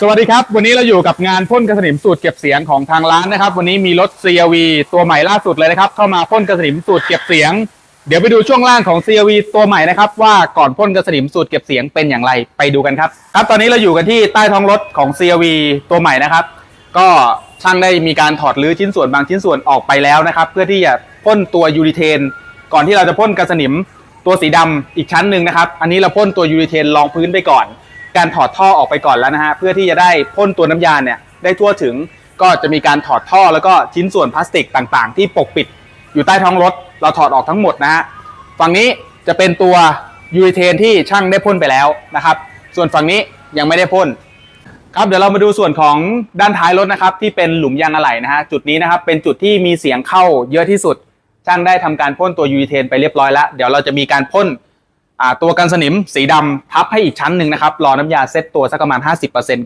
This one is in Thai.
สวัสดีครับ วันนี้เราอยู่กับงานพ่นกระสนิมสูตรเก็บเสียงของทางร้านนะครับ วันนี้มีรถ CRV ตัวใหม่ล่าสุดเลยนะครับ เข้ามาพ่นกระสนิมสูตรเก็บเสียง เดี๋ยวไปดูช่วงล่างของ CRV ตัวใหม่นะครับ ว่าก่อนพ่นกระสนิมสูตรเก็บเสียงเป็นอย่างไรไปดูกันครับครับตอนนี้เราอยู่กันที่ใต้ท้องรถของ CRV ตัวใหม่นะครับ ก็ช่างได้มีการถอดรื้อชิ้นส่วนบางชิ้นส่วนออกไปแล้วนะครับ เพื่อที่จะพ่นตัวยูริเทนก่อนที่เราจะพ่นกระสนิมตัวสีดำอีกชั้นหนึ่งนะครับ อันนี้เราพ่นตัวยูริเทนรองพื้นไปก่อน การถอดท่อออกไปก่อนแล้วนะฮะเพื่อที่จะได้พ่นตัวน้ำยาเนี่ยได้ทั่วถึงก็จะมีการถอดท่อแล้วก็ชิ้นส่วนพลาสติกต่างๆ ที่ปกปิดอยู่ใต้ท้องรถ เราถอดออกทั้งหมดนะฮะฝั่งนี้จะเป็นตัวยูริเทนที่ช่างได้พ่นไปแล้วนะครับส่วนฝั่งนี้ยังไม่ได้พ่นครับเดี๋ยวเรามาดูส่วนของด้านท้ายรถนะครับที่เป็นหลุมยางอะไหล่นะฮะจุดนี้นะครับเป็นจุดที่มีเสียงเข้าเยอะที่สุด ช่างได้ทำการพ่นตัวยูริเทนไปเรียบร้อยแล้ว เดี๋ยวเราจะมีการพ่น ตัวกันสนิมสีดำทับให้อีกชั้นหนึ่งนะครับรอน้ำยาเซตตัวสักประมาณ50%ก่อน